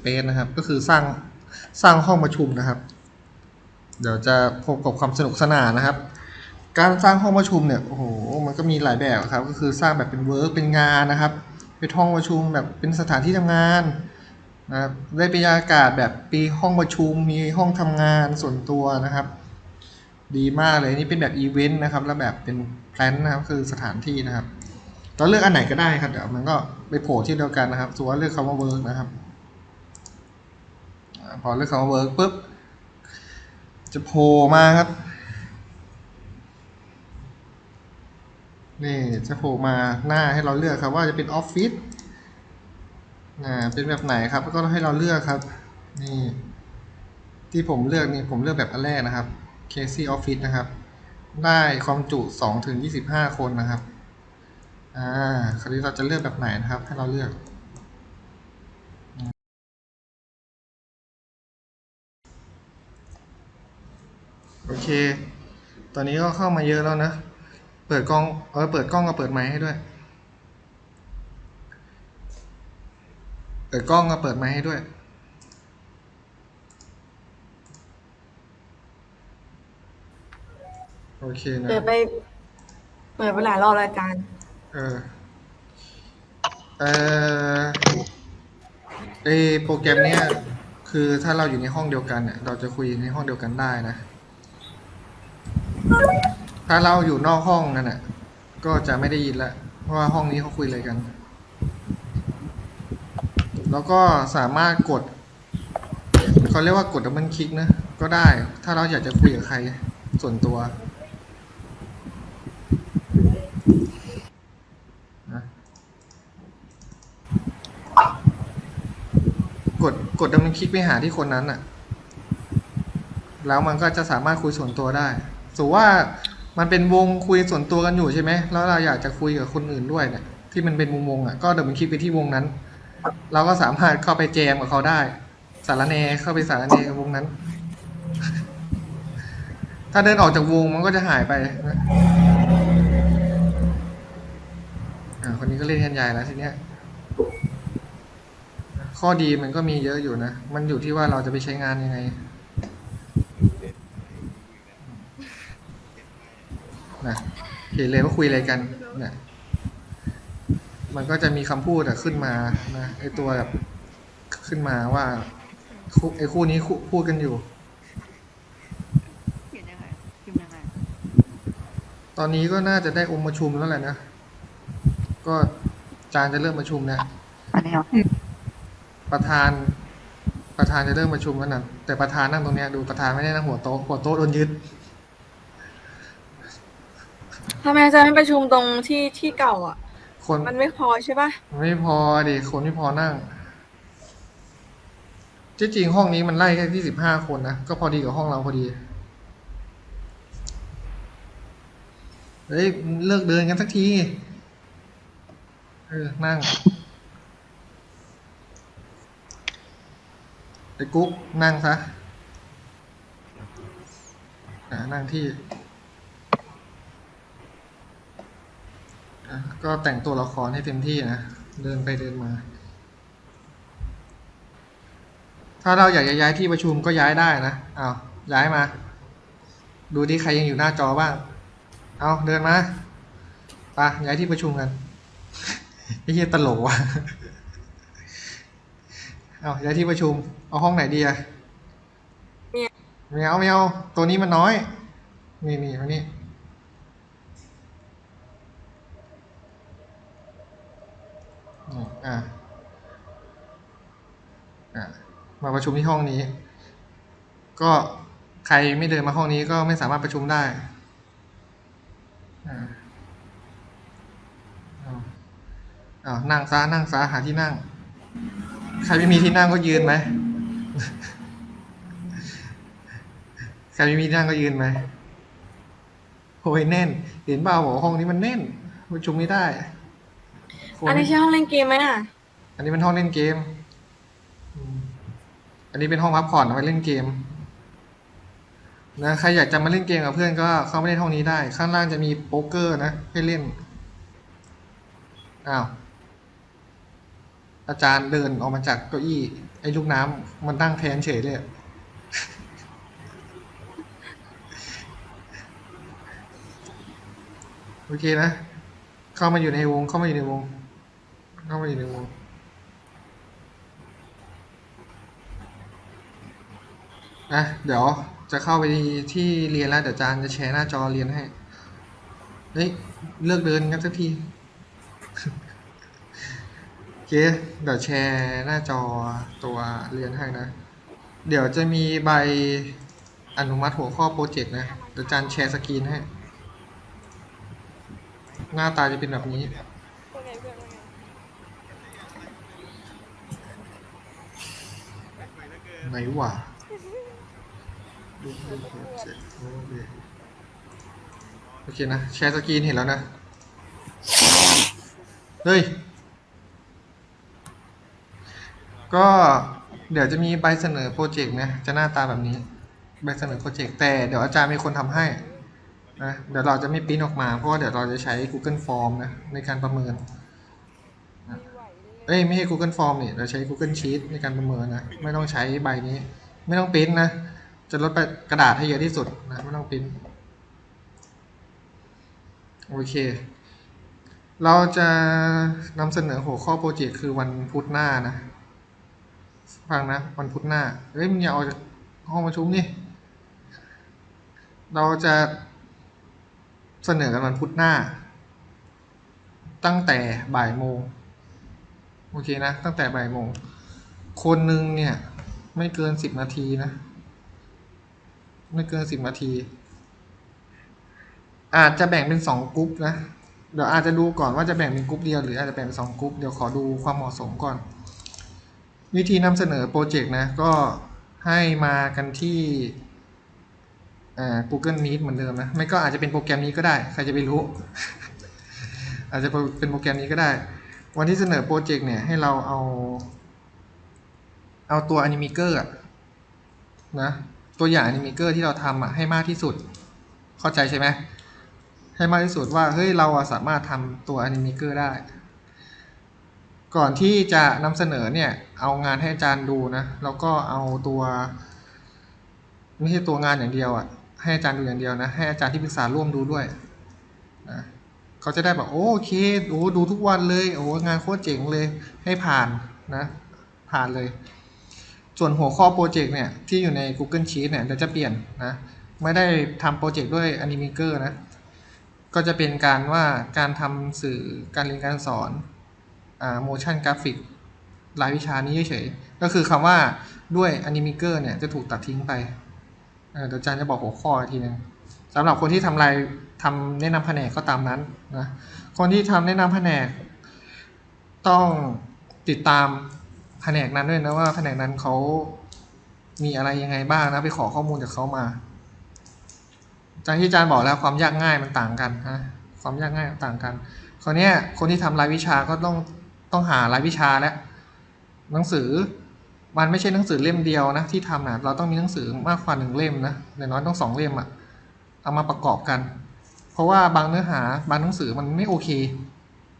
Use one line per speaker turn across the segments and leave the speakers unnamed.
Space นะครับ ก็คือสร้างสร้างห้องประชุมนะครับ เดี๋ยวจะพบกับความสนุกสนานนะครับ การสร้างห้องประชุมเนี่ยโอ้โหมันก็มีหลายแบบครับ ก็คือสร้างแบบเป็นเวิร์กเป็นงานนะครับเป็นห้องประชุมแบบเป็นสถานที่ทำงานนะครับได้บรรยากาศแบบปีห้องประชุมมีห้องทำงานส่วนตัวนะครับ ดีมากเลยนี่เป็นแบบอีเวนต์นะครับ แล้วแบบเป็นแพลนนะครับคือสถานที่นะครับเราเลือกอันไหนก็ได้ครับเดี๋ยวมันก็ไปโผล่ที่เดียวกันนะครับสมมติว่าเลือกคำว่าเวิร์กนะครับ พอเลือกคำว่าเวิร์กปุ๊บ จะโผล่มาครับ นี่จะโผล่มาหน้าให้เราเลือกครับว่าจะเป็นออฟฟิศอ่าเป็นแบบไหนครับก็ให้เราเลือกครับ นี่ ที่ผมเลือกนี่ผมเลือกแบบอันแรกนะครับ Casey Office นะครับ ได้ความจุ2ถึง25 คนนะครับ อ่า คราวนี้เราจะเลือกแบบไหนนะครับ ให้เราเลือก โอเค ตอนนี้ก็เข้ามาเยอะแล้วนะ เปิดกล้อง เออ เปิดกล้องกับเปิดไมค์ให้ด้วย เปิดกล้องกับเปิดไมค์ให้ด้วย โอเคนะ
เปิดไป เปิดไปหลายรอบรายการ
เออ เออไอโปรแกรมเนี้ยคือถ้าเราอยู่ในห้องเดียวกันเนี่ยเราจะคุยในห้องเดียวกันได้นะ ถ้าเราอยู่นอกห้องนั่นน่ะก็จะไม่ได้ยินละเพราะว่าห้องนี้เขาคุยอะไรกัน แล้วก็สามารถกดเขาเรียกว่ากดดับเบิลคลิกนะ ก็ได้ ถ้าเราอยากจะคุยกับใครส่วนตัวนะกดกดดับเบิลคลิกไปหาที่คนนั้นอะแล้วมันก็จะสามารถคุยส่วนตัวได้ สมมุติว่ามันเป็นวงคุยส่วนตัวกันอยู่ใช่ไหมแล้วเราอยากจะคุยกับคนอื่นด้วยเนี่ยที่มันเป็นวงวงๆอะก็เดับเบิลคลิกไปที่วงนั้น เราก็สามารถเข้าไปแจมกับเขาได้ สารแนเข้าไปสารแนกับวงนั้น ถ้าเดินออกจากวงมันก็จะหายไปนะอ่าคนนี้ก็เล่นกันใหญ่แล้วทีเนี้ยข้อดีมันก็มีเยอะอยู่นะ มันอยู่ที่ว่าเราจะไปใช้งานยังไง นะเห็นเลยว่าคุยอะไรกันเนี่ยมันก็จะมีคำพูดอะขึ้นมานะไอตัวแบบขึ้นมาว่าคู่ไอคู่นี้คู่พูดกันอยู่
เขียนยังไงพิมพ์ยังไง
ตอนนี้ก็น่าจะได้องค์ประชุมแล้วแหละนะ ก็จานจะเริ่มประชุมนะ
อันนี้เหรอ
ประธานประธานจะเริ่มประชุมแล้วนะแต่ประธานนั่งตรงเนี้ยดูประธานไม่ได้นั่งหัวโต๊ะหัวโต๊ะโดนยึด
ทำไมอาจารย์ไม่ประชุมตรงที่ที่เก่าอะ
คน
มันไม่พอใช่ปะ
ไม่พอดิคนไม่พอนั่งที่จริงห้องนี้มันไล่แค่ที่สิบห้าคนนะ ก็พอดีกับห้องเราพอดี เฮ้ย เลิกเดินกันสักที เออ นั่งไอ้กุ๊กนั่งซะ อ่านั่งที่ อะ ก็แต่งตัวละครให้เต็มที่นะ เดินไปเดินมา ถ้าเราอยากจะย้ายที่ประชุมก็ย้ายได้นะเอาวย้ายมา ดูที่ใครยังอยู่หน้าจอบ้าง เอาเดินมาไปย้ายที่ประชุมกันไอ้เหี้ยตลกว่ะเอาย้ายที่ประชุม เอาห้องไหนดีอะไม่เอาไม่เอาตัวนี้มันน้อย นี่นี่มานี่ อ่าอ่ามาประชุมที่ห้องนี้ ก็ใครไม่เดินมาห้องนี้ก็ไม่สามารถประชุมได้อ่าอาเอานั่งซะนั่งซะหาที่นั่ง ใครไม่มีที่นั่งก็ยืนไหมใครไม่มีที่นั่งก็ยืนไหมโอ้ยแน่น เห็นเปล่าบอกห้องนี้มันแน่นประชุมไม่ได้
อันนี้ใช่ห้องเล่นเกมไหมอะ
อันนี้เป็นห้องเล่นเกมอืมอันนี้เป็นห้องพักผ่อนเอาไว้เล่นเกม นะใครอยากจะมาเล่นเกมกับเพื่อนก็เข้ามาเล่นห้องนี้ได้ ข้างล่างจะมีโป๊กเกอร์นะให้เล่น อ้าว อาจารย์เดินออกมาจากเก้าอี้ ไอ้ลูกน้ำมันตั้งแทนเฉยเลยอะโอเคนะ เข้ามาอยู่ในวง เข้ามาอยู่ในวง เข้ามาอยู่ในวงอะ เดี๋ยวจะเข้าไปที่เรียนแล้วเดี๋ยวจารย์จะแชร์หน้าจอเรียนให้ เฮ้ย เลิกเดินกันสักที โอเค เดี๋ยวแชร์หน้าจอตัวเรียนให้นะ เดี๋ยวจะมีใบอนุมัติหัวข้อโปรเจกต์นะ เดี๋ยวจารย์แชร์สกรีนให้ หน้าตาจะเป็นแบบนี้ ไหนวะรูปรูปโปรเจโอเคโอเคนะ แชร์สกรีนเห็นแล้วนะ เฮ้ย ก็เดี๋ยวจะมีใบเสนอโปรเจกต์นะ จะหน้าตาแบบนี้ ใบเสนอโปรเจกต์ แต่เดี๋ยวอาจารย์มีคนทำให้นะ เดี๋ยวเราจะไม่ปิ้นออกมา เพราะว่าเดี๋ยวเราจะใช้ Google Form นะในการประเมิน เอ้ยไม่ใช่ Google Form นี่เราใช้ Google Sheet ในการประเมินนะ ไม่ต้องใช้ใบนี้ ไม่ต้องปริ้นนะ จะลดไปกระดาษให้เยอะที่สุดนะ ไม่ต้องปริ้นโอเค เราจะนำเสนอหัวข้อโปรเจกต์คือวันพุธหน้านะ ฟังนะ วันพุธหน้า เฮ้ยมึงอย่าออกจากห้องประชุมนี่ เราจะเสนอกันวันพุธหน้า ตั้งแต่บ่ายโมง โอเคนะ ตั้งแต่บ่ายโมง คนหนึ่งเนี่ย ไม่เกินสิบนาทีนะ ไม่เกินสิบนาที อาจจะแบ่งเป็นสองกรุ๊ปนะ เดี๋ยวอาจจะดูก่อนว่าจะแบ่งเป็นกรุ๊ปเดียวหรืออาจจะแบ่งเป็นสองกรุ๊ปเดี๋ยวขอดูความเหมาะสมก่อน วิธีนำเสนอโปรเจกต์นะ ก็ให้มากันที่อ่า Google Meet เหมือนเดิมนะ ไม่ก็อาจจะเป็นโปรแกรมนี้ก็ได้ ใครจะไปรู้ อาจจะเป็นโปรแกรมนี้ก็ได้ วันที่เสนอโปรเจกต์เนี่ยให้เราเอา เอาตัว Animaker อะนะตัวอย่าง Animaker ที่เราทำอะให้มากที่สุด เข้าใจใช่ไหมให้มากที่สุดว่าเฮ้ยเราสามารถทำตัว Animaker ได้ ก่อนที่จะนำเสนอเนี่ยเอางานให้อาจารย์ดูนะแล้วก็เอาตัวไม่ใช่ตัวงานอย่างเดียวอะให้อาจารย์ดูอย่างเดียวนะให้อาจารย์ที่ปรึกษาร่วมดูด้วยนะ เขาจะได้แบบโอเคโอ้ดูทุกวันเลยโอ้งานโคตรเจ๋งเลยให้ผ่านนะผ่านเลย ส่วนหัวข้อโปรเจกต์เนี่ยที่อยู่ใน Google Sheet เนี่ยเดี๋ยวจะเปลี่ยนนะไม่ได้ทำโปรเจกต์ด้วย Animaker นะก็จะเป็นการว่าการทำสื่อการเรียนการสอนอ่า motion graphic รายวิชานี้เฉยๆก็คือคำว่าด้วย Animaker เนี่ยจะถูกตัดทิ้งไปเอ่อเดี๋ยวอาจารย์จะบอกหัวข้ออีกทีหนึงสำหรับคนที่ทำราย ทำแนะนำแผนกก็ตามนั้นนะคนที่ทำแนะนำแผนก ต้องติดตามแผนกนั้นด้วยนะว่าแผนกนั้นเขามีอะไรยังไงบ้างนะไปขอข้อมูลจากเขามาอาจารย์ที่อาจารย์บอกแล้วความยากง่ายมันต่างกันนะความยากง่ายต่างกันคราวนี้คนที่ทำรายวิชาก็ต้องต้องหารายวิชาแล้วหนังสือมันไม่ใช่หนังสือเล่มเดียวนะที่ทำนะเราต้องมีหนังสือมากกว่าหนึ่งเล่มนะอย่างน้อยต้องสองเล่มอะเอามาประกอบกัน เพราะว่าบางเนื้อหาบางหนังสือมันไม่โอเค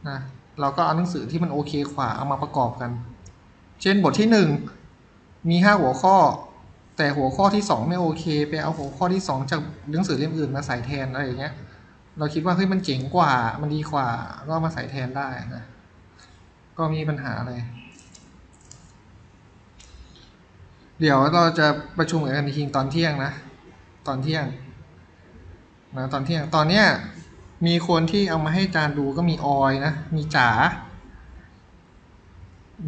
นะเราก็เอาหนังสือที่มันโอเคกว่าเอามาประกอบกัน เช่นบทที่หนึ่งมีห้าหัวข้อ แต่หัวข้อที่สองไม่โอเค ไปเอาหัวข้อที่สองจากหนังสือเล่มอื่นมาใส่แทนอะไรอย่างเงี้ยเราคิดว่าเฮ้ยมันเจ๋งกว่ามันดีกว่าก็มาใส่แทนได้นะก็มีปัญหาอะไรเดี๋ยวเราจะประชุมกันอีกทีตอนเที่ยงนะ ตอนเที่ยง นะตอนเที่ยงตอนเนี้ยมีคนที่เอามาให้จารย์ดูก็มีออยนะ มีจ๋า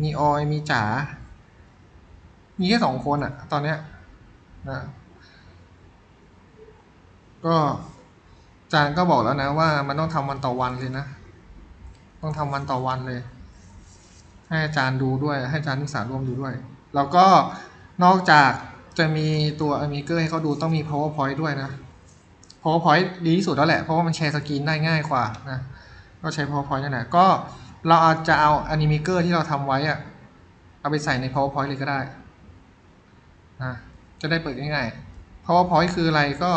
มีออย มีจ๋า มีแค่สองคนอะตอนเนี้ยนะก็จารย์ก็บอกแล้วนะว่ามันต้องทำวันต่อวันเลยนะ ต้องทำวันต่อวันเลย ให้อาจารย์ดูด้วย ให้อาจารย์นักศึกษาร่วมดูด้วย แล้วก็นอกจากจะมีตัว Amiger ให้เขาดูต้องมี PowerPoint ด้วยนะ PowerPoint ดีที่สุดแล้วแหละ เพราะว่ามันแชร์สกรีนได้ง่ายกว่านะ ก็ใช้ PowerPoint นั่นแหละ ก็เราอาจจะเอา Animaker ที่เราทำไว้อะเอาไปใส่ใน PowerPoint เลยก็ได้นะจะได้เปิดง่ายๆ PowerPoint คืออะไรก็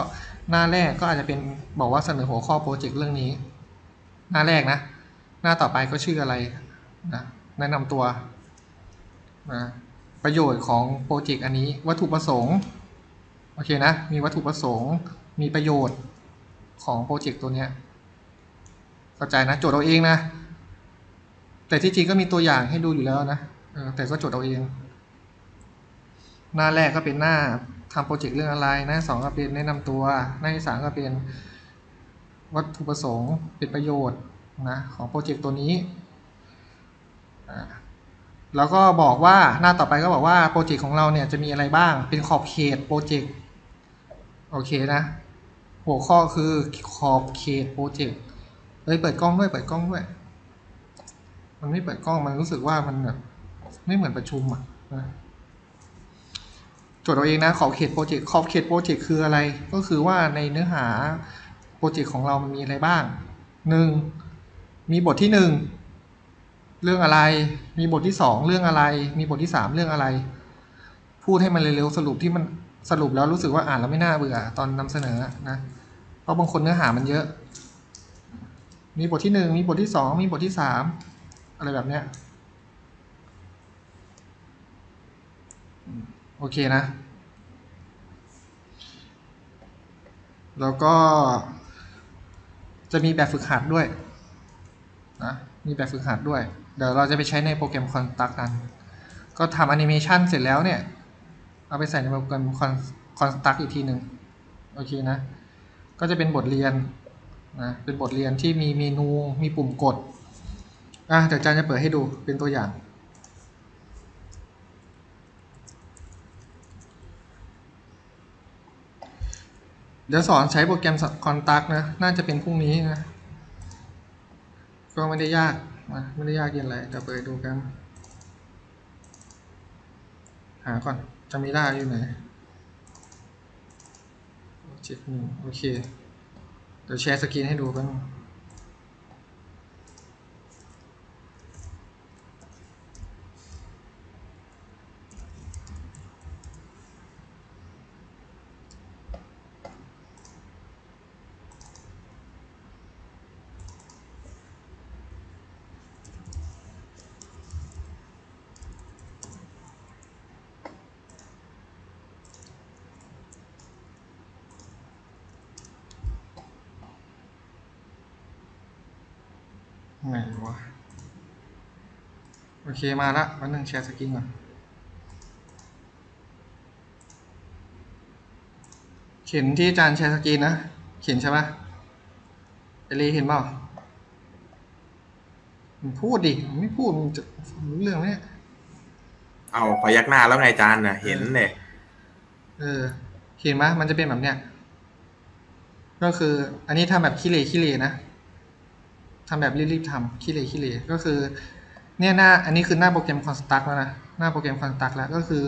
หน้าแรกก็อาจจะเป็นบอกว่าเสนอหัวข้อโปรเจกต์เรื่องนี้ หน้าแรกนะ หน้าต่อไปก็ชื่ออะไรนะแนะนำตัวนะประโยชน์ของโปรเจกต์อันนี้ วัตถุประสงค์ โอเคนะ มีวัตถุประสงค์ มีประโยชน์ของโปรเจกต์ตัวเนี้ยเข้าใจนะ โจทย์เอาเองนะ แต่ที่จริงก็มีตัวอย่างให้ดูอยู่แล้วนะแต่ก็โจทย์เอาเอง หน้าแรกก็เป็นหน้าทำโปรเจกต์เรื่องอะไร หน้าสองก็เป็นแนะนำตัว หน้าที่สามก็เป็นวัตถุประสงค์เป็นประโยชน์นะของโปรเจกต์ตัวนี้ แล้วก็บอกว่าหน้าต่อไปก็บอกว่าโปรเจกต์ของเราเนี่ยจะมีอะไรบ้าง เป็นขอบเขตโปรเจกต์ โอเคนะ หัวข้อคือขอบเขตโปรเจกต์เฮ้ยเปิดกล้องด้วยเปิดกล้องด้วย มันไม่เปิดกล้องมันรู้สึกว่ามันแบบไม่เหมือนประชุมอะจทย์เราเองนะขอบเขตโปรเจกต์ขอบเขตโปรเจกต์คืออะไร ก็คือว่าในเนื้อหาโปรเจกต์ของเรามันมีอะไรบ้างหนึ่งมีบทที่หนึ่งเรื่องอะไร มีบทที่สองเรื่องอะไร มีบทที่สามเรื่องอะไร พูดให้มันเร็วๆสรุปที่มัน สรุปแล้วรู้สึกว่าอ่านแล้วไม่น่าเบื่อตอนนำเสนอนะ เพราะบางคนเนื้อหามันเยอะ มีบทที่หนึ่งมีบทที่สองมีบทที่สามอะไรแบบเนี้ยโอเคนะ แล้วก็ จะมีแบบฝึกหัดด้วยนะมีแบบฝึกหัดด้วย เดี๋ยวเราจะไปใช้ในโปรแกรมคอนตักกัน ก็ทำแอนิเมชันเสร็จแล้วเนี่ย เอาไปใส่ในโปรแกรมคอนคอนตักอีกทีหนึ่งโอเคนะ ก็จะเป็นบทเรียนนะเป็นบทเรียนที่มีเมนูมีปุ่มกดอะเดี๋ยวอาจารย์จะเปิดให้ดูเป็นตัวอย่าง เดี๋ยวสอนใช้โปรแกรมคอนตักนะ น่าจะเป็นพรุ่งนี้นะ ก็ไม่ได้ยากนะไม่ได้ยากเย็นอะไรเดี๋ยวเปิดดูกัน หาก่อน จะมีได้อยู่ไหนเจ็ดหนึ่งโอเค เดี๋ยวแชร์สกรีนให้ดูกันง ไหนวะ โอเคมาละแป๊บนึงแชร์สกรีนก่อน เขียนที่อาจารย์แชร์สกรีนนะ เขียนใช่ปะเอลีเห็นเปล่ามึงพูดดิมึงไม่พูดมึงจะรู้เรื่องไหมเนี่ย
เอาพยักหน้าแล้วไงอาจารย์น่ะ เห็นเนี่ย
เออ เห็นไหมมันจะเป็นแบบเนี้ย ก็คือ อันนี้ทำแบบขี้เลขี้เลนะ ทำแบบรีบๆทำขี้เลขี้เลก็คือ เนี่ยหน้าอันนี้คือหน้าโปรแกรมคอนสตักแล้วนะหน้าโปรแกรมคอนสตักแล้วก็คือ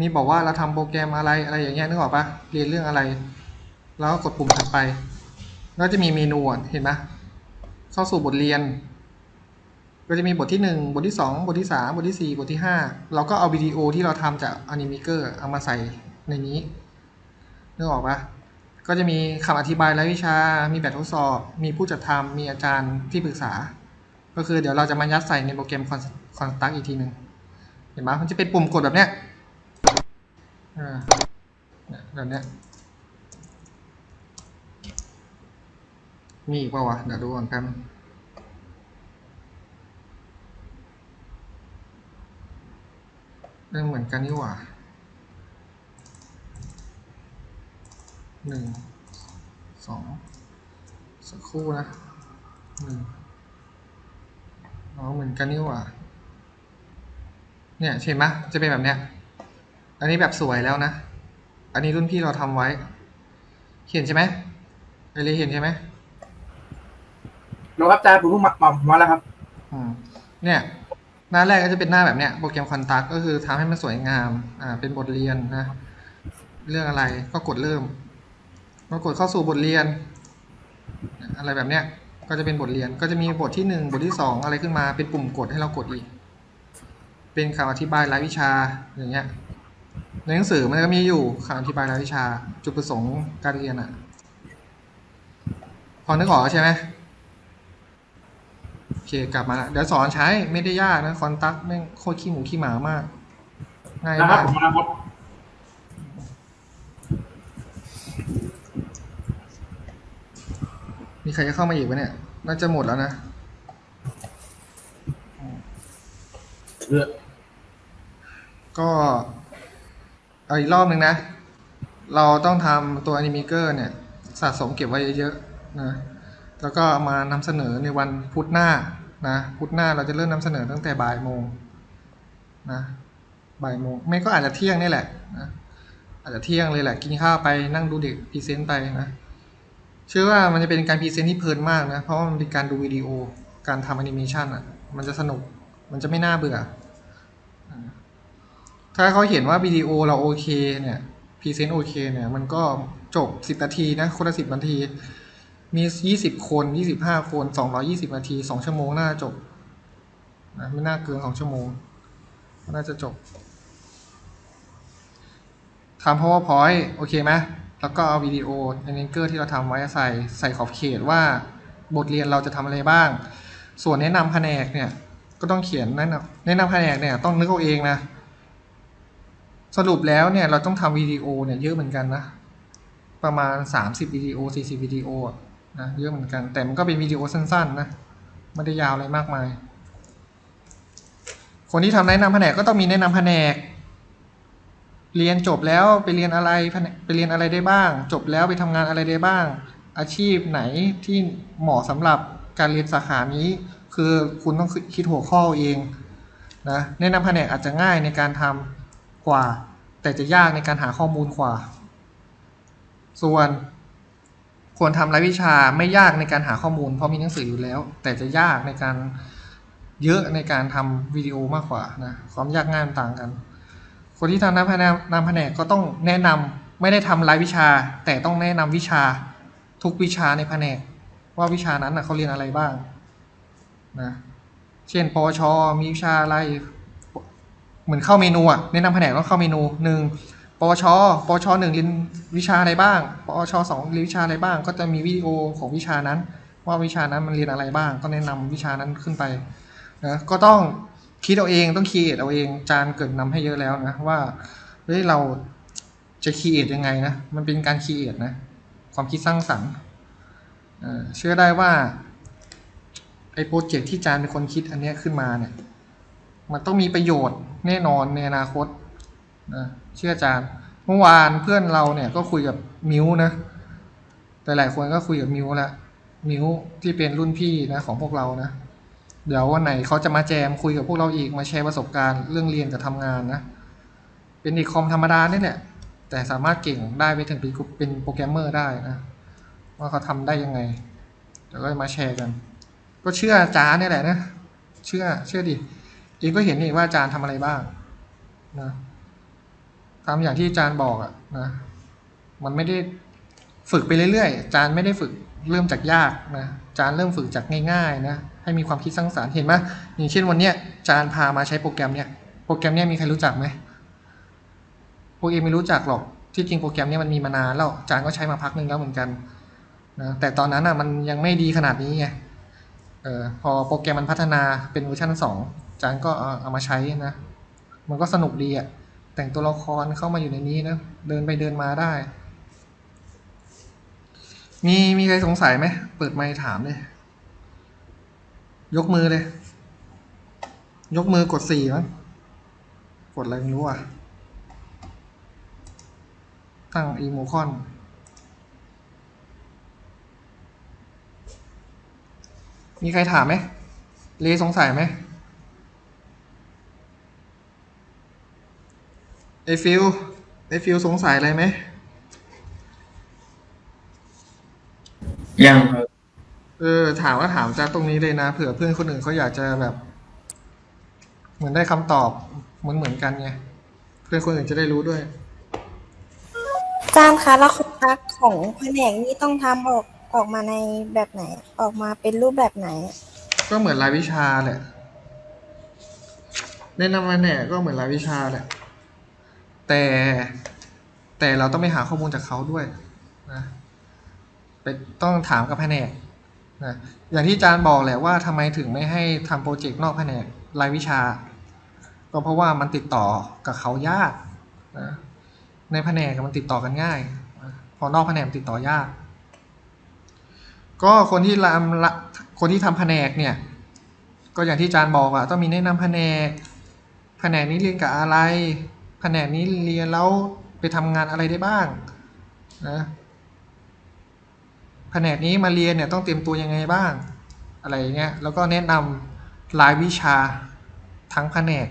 มีบอกว่าเราทำโปรแกรมอะไรอะไรอย่างเงี้ยนึกออกปะเรียนเรื่องอะไร แล้วก็กดปุ่มถัดไปแล้วจะมีเมนูเห็นไหมเข้าสู่บทเรียน ก็จะมีบทที่หนึ่งบทที่สองบทที่สามบทที่สี่บทที่ห้าเราก็เอาวิดีโอที่เราทำจากอนิเมเกอร์เอามาใส่ในนี้นึกออกปะ ก็จะมีคำอธิบายรายวิชา มีแบบทดสอบ มีผู้จัดทำ มีอาจารย์ที่ปรึกษา ก็คือเดี๋ยวเราจะมายัดใส่ในโปรแกรมคอนคอนตักอีกทีหนึ่งเห็นไหมมันจะเป็นปุ่มกดแบบเนี้ยอ่าเนี่ยแบบเนี้ย มีอีกเปล่าวะ เดี๋ยวดูก่อนแป๊บนึงเรื่องเหมือนกันนี่หว่า หนึ่งสองสักครู่นะหนึ่งอ๋อเหมือนกันนี่หว่าเนี่ยเห็นไหมจะเป็นแบบเนี้ย อันนี้แบบสวยแล้วนะ อันนี้รุ่นพี่เราทำไว้ เห็นใช่ไหมไอเลยเห็นใช่ไหม
รู้ครับอาจารย์ผมเพิ่งมามามาแล้วครับ
อืมเนี่ย หน้าแรกก็จะเป็นหน้าแบบเนี้ยโปรแกรมคอนตักก็คือทำให้มันสวยงาม อ่า เป็นบทเรียนนะ เรื่องอะไรก็กดเริ่ม ก็กดเข้าสู่บทเรียน อะไรแบบเนี้ยก็จะเป็นบทเรียนก็จะมีบทที่หนึ่งบทที่สองอะไรขึ้นมาเป็นปุ่มกดให้เรากดอีก เป็นคำอธิบายรายวิชาอย่างเงี้ยในหนังสือมันก็มีอยู่คำอธิบายรายวิชา จุดประสงค์การเรียนอะพอนึกออกใช่ไหมโอเคกลับมาละเดี๋ยวสอนใช้ไม่ได้ยากนะคอนตักแม่งโคตรขี้หมูขี้หมามากง่าย
นะครับ
มาก
มมาครับ
มีใครจะเข้ามาอีกไหมเนี่ย น่าจะหมดแล้วนะ
เออ
ก็เอาอีกรอบหนึ่งนะ เราต้องทำตัว Animaker เนี่ย สะสมเก็บไว้เยอะๆนะ แล้วก็มานำเสนอในวันพุธหน้านะ พุธหน้าเราจะเริ่มนำเสนอตั้งแต่บ่ายโมงนะ บ่ายโมง ไม่ก็อาจจะเที่ยงนี่แหละนะ อาจจะเที่ยงเลยแหละ กินข้าวไปนั่งดูเด็กพรีเซนต์ไปนะ เชื่อว่ามันจะเป็นการพรีเซนต์ที่เพลินมากนะ เพราะว่ามันเป็นการดูวิดีโอการทำแอนิเมชันอะ มันจะสนุก มันจะไม่น่าเบื่อ ถ้าเขาเห็นว่าวิดีโอเราโอเคเนี่ยพรีเซนต์โอเคเนี่ย มันก็จบสิบนาทีนะ คนละสิบนาที มียี่สิบคนยี่สิบห้าคนสองร้อยี่สิบนาทีสองชั่วโมงน่าจบนะไม่น่าเกินสองชั่วโมง น่าจะจบทำ powerpoint โอเคไหม แล้วก็เอาวิดีโอในเนเกอร์ที่เราทำไว้ใส่ใส่ขอบเขตว่าบทเรียนเราจะทำอะไรบ้าง ส่วนแนะนำแผนกเนี่ยก็ต้องเขียนแนะนำแนะนำแผนกเนี่ยต้องนึกเอาเองนะ สรุปแล้วเนี่ยเราต้องทำวิดีโอเนี่ยเยอะเหมือนกันนะ ประมาณ 30วิดีโอ40วิดีโออะนะเยอะเหมือนกัน แต่มันก็เป็นวิดีโอสั้นๆนะไม่ได้ยาวอะไรมากมาย คนที่ทำแนะนำแผนกก็ต้องมีแนะนำแผนก เรียนจบแล้วไปเรียนอะไรไปเรียนอะไรได้บ้าง จบแล้วไปทำงานอะไรได้บ้าง อาชีพไหนที่เหมาะสำหรับการเรียนสาขานี้ คือคุณต้องคิดหัวข้อเองนะแนะนำแผนกอาจจะง่ายในการทำกว่า แต่จะยากในการหาข้อมูลกว่า ส่วนควรทำรายวิชาไม่ยากในการหาข้อมูล เพราะมีหนังสืออยู่แล้ว แต่จะยากในการเยอะในการทำวิดีโอมากกว่านะความยากง่ายมันต่างกัน คนที่ทำนำแผนำแผนกก็ต้องแนะนำไม่ได้ทำรายวิชา แต่ต้องแนะนำวิชาทุกวิชาในแผนก ว่าวิชานั้นนะเขาเรียนอะไรบ้างนะเช่นปวช มีวิชาอะไร เหมือนเข้าเมนูอะแนะนำแผนกต้องเข้าเมนูหนึ่งปวชปวชหนึ่งเรียนวิชาอะไรบ้างปวชสองเรียนวิชาอะไรบ้าง ก็จะมีวิดีโอของวิชานั้น ว่าวิชานั้นมันเรียนอะไรบ้าง ก็แนะนำวิชานั้นขึ้นไปนะก็ต้อง คิดเอาเองต้องคีเอทเอาเองจานเกิดนำให้เยอะแล้วนะว่าเฮ้ยเราจะคีเอทยังไงนะมันเป็นการคีเอทนะความคิดสร้างสรรค์เชื่อได้ว่าไอ้โปรเจกต์ที่จานเป็นคนคิดอันนี้ขึ้นมาเนี่ยมันต้องมีประโยชน์แน่นอนในอนาคตนะเชื่อจารย์เมื่อวานเพื่อนเราเนี่ยก็คุยกับมิวนะแต่หลายคนก็คุยกับมิวแล้วมิวที่เป็นรุ่นพี่นะของพวกเรานะ เดี๋ยววันไหนเขาจะมาแจมคุยกับพวกเราอีกมาแชร์ประสบการณ์เรื่องเรียนกับทำงานนะ เป็นเด็กคอมธรรมดานี่แหละ แต่สามารถเก่งได้ไปถึงเป็นเป็นโปรแกรมเมอร์ได้นะว่าเขาทำได้ยังไงเดี๋ยวก็มาแชร์กัน ก็เชื่อจารย์นี่แหละนะ เชื่อเชื่อดิเองก็เห็นนี่ว่าอาจารย์ทำอะไรบ้างนะทำอย่างที่อาจารย์บอกอะนะ มันไม่ได้ฝึกไปเรื่อยๆอาจารย์ไม่ได้ฝึกเริ่มจากยากนะอาจารย์เริ่มฝึกจากง่าย ๆ นะ ให้มีความคิดสร้างสรรค์เห็นไหมอย่างเช่นวันเนี้ยจารย์พามาใช้โปรแกรมเนี้ยโปรแกรมเนี้ยมีใครรู้จักไหมพวกเองไม่รู้จักหรอกที่จริงโปรแกรมเนี้ยมันมีมานานแล้วจารย์ก็ใช้มาพักหนึ่งแล้วเหมือนกันนะแต่ตอนนั้นอะมันยังไม่ดีขนาดนี้ไงออพอโปรแกรมมันพัฒนาเป็นเวอร์ชันสองจารย์ก็เอาเอามาใช้นะ มันก็สนุกดีอะ่ะ แต่งตัวละครเข้ามาอยู่ในนี้นะ เดินไปเดินมาได้ มีมีใครสงสัยไหม เปิดไมค์ถามเลย ยกมือเลย ยกมือกดสี่มั้งกดอะไรไม่รู้อะ ตั้งอีโมคอน มีใครถามไหมเลสงสัยไหมไอฟิลไอฟิลสงสัยอะไรไหม
ยังครับ
เออ ถามว่าถามจากตรงนี้เลยนะ เผื่อเพื่อนคนอื่นเขาอยากจะแบบ เหมือนได้คำตอบเหมือนเหมือนกันไง เพื่อนคนอื่นจะได้รู้ด้วย
อาจารย์คะแล้วคุณพักของแผนกนี่ต้องทำออกออกมาในแบบไหน ออกมาเป็นรูปแบบไหน
ก็เหมือนรายวิชาแหละแนะนำมาแหน่ก็เหมือนรายวิชาแหละ แต่แต่เราต้องไปหาข้อมูลจากเขาด้วยนะไปต้องถามกับแผนก นะอย่างที่อาจารย์บอกแหละว่าทำไมถึงไม่ให้ทำโปรเจกต์นอกแผนกรายวิชา ก็เพราะว่ามันติดต่อกับเขายากนะในแผนกมันติดต่อกันง่าย พอนอกแผนกติดต่อยาก ก็คนที่รำคนที่ทำแผนกเนี่ย ก็อย่างที่อาจารย์บอกอะต้องมีแนะนำแผนก แผนกนี้เรียนกับอะไร แผนกนี้เรียนแล้วไปทำงานอะไรได้บ้างนะ แผนกนี้มาเรียนเนี่ยต้องเตรียมตัวยังไงบ้าง อะไรเงี้ยแล้วก็แนะนำรายวิชาทั้งแผนก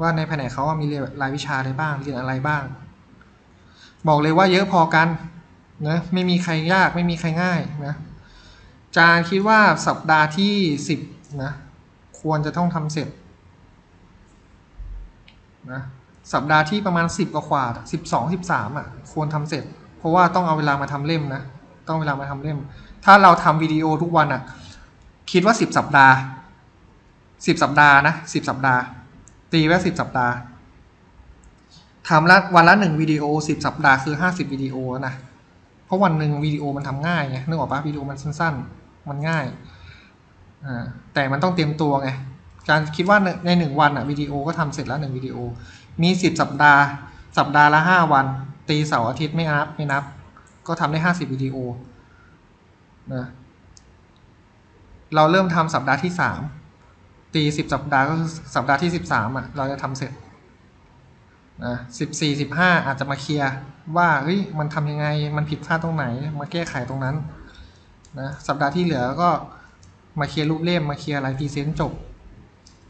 ว่าในแผนกเขาว่ามีเรียนรายวิชาอะไรบ้างเรียนอะไรบ้าง บอกเลยว่าเยอะพอกันนะไม่มีใครยากไม่มีใครง่ายนะจารย์คิดว่าสัปดาห์ที่สิบนะควรจะต้องทำเสร็จนะสัปดาห์ที่ประมาณสิบกว่าสิบสองสิบสามอะควรทำเสร็จ เพราะว่าต้องเอาเวลามาทำเล่มนะ ต้องเวลามาทำเล่ม ถ้าเราทำวิดีโอทุกวันอะ คิดว่าสิบสัปดาห์สิบสัปดาห์นะสิบสัปดาห์ ตีไว้สิบสัปดาห์ทำละวันละหนึ่งวิดีโอสิบสัปดาห์คือห้าสิบวิดีโอนะเพราะวันหนึ่งวิดีโอมันทำง่ายไงนึกออกปะวิดีโอมันสั้นๆ มันง่ายอ่าแต่มันต้องเตรียมตัวไงการคิดว่าในหนึ่งวันอะวิดีโอก็ทำเสร็จแล้วหนึ่งวิดีโอ มีสิบสัปดาห์ สัปดาห์ละห้าวัน ตีเสาร์อาทิตย์ไม่นับไม่นับ ก็ทำได้ห้าสิบวิดีโอนะเราเริ่มทำสัปดาห์ที่สามตีสิบสัปดาห์ก็คือสัปดาห์ที่สิบสามอะเราจะทำเสร็จนะสิบสี่สิบห้าอาจจะมาเคลียร์ว่าเฮ้ยมันทำยังไงมันผิดพลาดตรงไหน มาแก้ไขตรงนั้นนะสัปดาห์ที่เหลือก็มาเคลียร์รูปเล่มมาเคลียร์อะไรพรีเซนต์จบ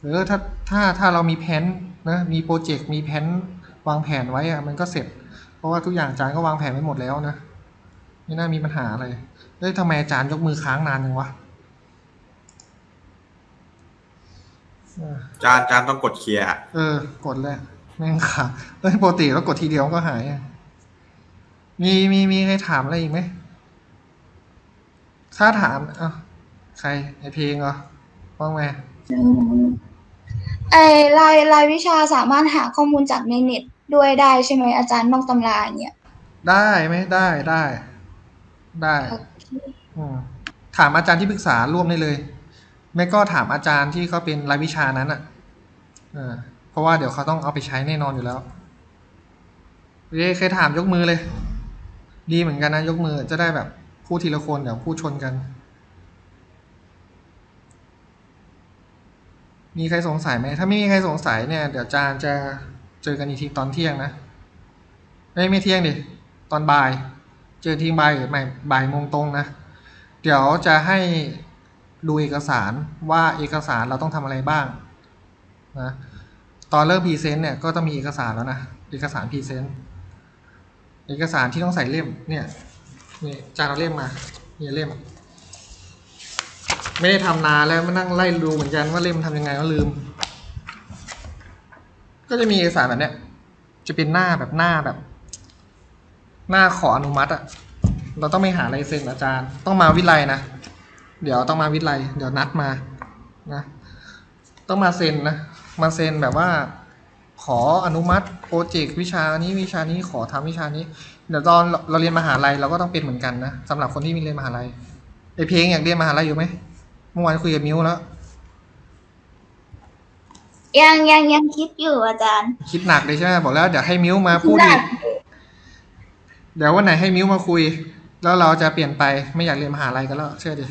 หรือถ้าถ้าถ้าเรามีแผนนะมีโปรเจกต์มีแผนวางแผนไว้อะมันก็เสร็จ เพราะว่าทุกอย่างอาจารย์ก็วางแผนไว้หมดแล้วนะ ไม่น่ามีปัญหาอะไรเฮ้ยทำไมอาจารย์ยกมือค้างนานจังวะ
จานจานต้องกดเคลียร์อะ
เออ กดเลยแม่งขาดเอ้ยปกติแล้วกดทีเดียวก็หายอะมีมีมีใครถามอะไรอีกไหมถ้าถามอะใครไอเพลงเหรอว่างไหม
ไอรายรายวิชาสามารถหาข้อมูลจากในเน็ตด้วยได้ใช่ไหมอาจารย์นอกตำราอย่างเงี้ย
ได้ไหมได้ได้ ได้
โอเค
อืมถามอาจารย์ที่ปรึกษาร่วมได้เลย ไม่ก็ถามอาจารย์ที่เขาเป็นรายวิชานั้นอะเออเพราะว่าเดี๋ยวเขาต้องเอาไปใช้แน่นอนอยู่แล้วเอ้ยเคยถามยกมือเลย ดีเหมือนกันนะยกมือจะได้แบบพูดทีละคนเดี๋ยวพูดชนกัน มีใครสงสัยไหมถ้าไม่มีใครสงสัยเนี่ย เดี๋ยวอาจารย์จะเจอกันอีกทีตอนเที่ยงนะไม่ไม่เที่ยงดิตอนบ่าย เจอทีบ่ายหรือไม่บ่ายโมงตรงนะ เดี๋ยวจะให้ดูเอกสารว่าเอกสารเราต้องทำอะไรบ้างนะตอนเริ่มพรีเซนต์เนี่ยก็ต้องมีเอกสารแล้วนะเอกสารพรีเซนต์เอกสารที่ต้องใส่เล่มเนี่ยนี่จานเอาเล่มมาเนี่ยเล่ม ไม่ได้ทำนานแล้วมานั่งไล่ดูเหมือนกันว่าเล่มทำยังไงก็ลืม ก็จะมีเอกสารแบบเนี้ยจะเป็นหน้าแบบหน้าแบบ หน้าขออนุมัติอะเราต้องไปหาลายเซ็นอาจารย์ ต้องมาวิไลนะ เดี๋ยวต้องมาวิไลเดี๋ยวนัดมานะต้องมาเซ็นนะ มาเซ็นแบบว่า ขออนุมัติโปรเจกต์วิชานี้วิชานี้ขอทำวิชานี้ เดี๋ยวตอนเราเรียนมหาลัยเราก็ต้องเป็นเหมือนกันนะสำหรับคนที่มีเรียนมหาลัยไอเพลงอยากเรียนมหาลัยอยู่ไหมเมื่อวานคุยกับมิวแล้ว
ยังยังยังคิดอยู่อาจารย์
คิดหนักเลยใช่ไหมบอกแล้วเดี๋ยวให้มิวมาพูดอีก เดี๋ยววันไหนให้มิวมาคุย แล้วเราจะเปลี่ยนไปไม่อยากเรียนมหาลัยกันแล้วเชื่อดิ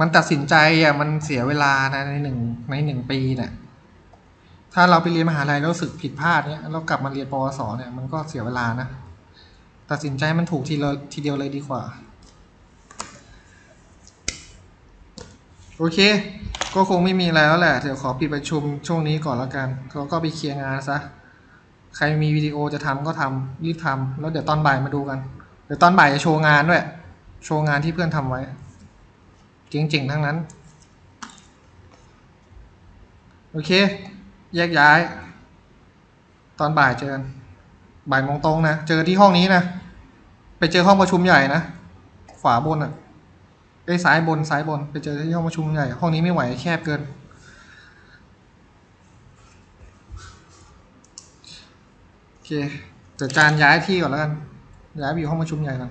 มันตัดสินใจอะมันเสียเวลานะในหนึ่งในหนึ่งปีเนี่ยถ้าเราไปเรียนมหาลัยแล้วสึกผิดพลาดเนี่ยเรากลับมาเรียนปวสเนี่ยมันก็เสียเวลานะตัดสินใจมันถูกทีละทีเดียวเลยดีกว่า โอเค ก็คงไม่มีอะไรแล้วแหละ เดี๋ยวขอปิดประชุมช่วงนี้ก่อนแล้วกันเขาก็ไปเคลียร์งานซะ ใครมีวิดีโอจะทำก็ทำรีบทำแล้วเดี๋ยวตอนบ่ายมาดูกัน เดี๋ยวตอนบ่ายจะโชว์งานด้วย โชว์งานที่เพื่อนทำไว้ จริงๆทั้งนั้น โอเค แยกย้าย ตอนบ่ายเจอกันบ่ายโมงตรงนะ เจอที่ห้องนี้นะ ไปเจอห้องประชุมใหญ่นะ ขวาบนอะไอ้ซ้ายบนซ้ายบนไปเจอที่ห้องประชุมใหญ่ ห้องนี้ไม่ไหวแคบเกิน เคเดี๋ยวจานย้ายที่ก่อนแล้วกันย้ายไปอยู่ห้องประชุมใหญ่ก่อน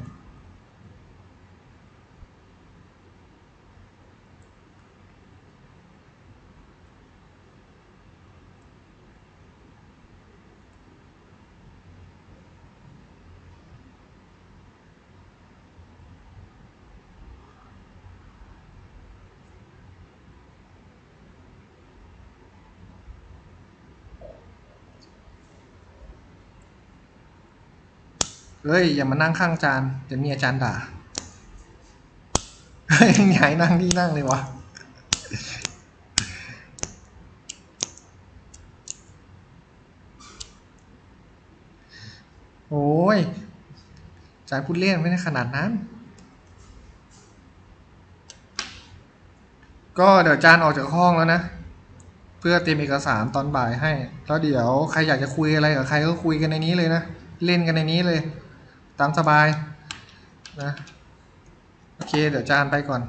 เฮ้ย อย่ามานั่งข้างอาจารย์เดี๋ยวมีอาจารย์ด่าเฮ้ยย้ายนั่งที่นั่งเลยวะโอ้ยอาจารย์พูดเล่นไม่ได้ขนาดนั้น ก็เดี๋ยวอาจารย์ออกจากห้องแล้วนะ เพื่อเตรียมเอกสารตอนบ่ายให้ แล้วเดี๋ยวใครอยากจะคุยอะไรกับใครก็คุยกันในนี้เลยนะ เล่นกันในนี้เลย ตามสบายนะ โอเค เดี๋ยวจานไปก่อน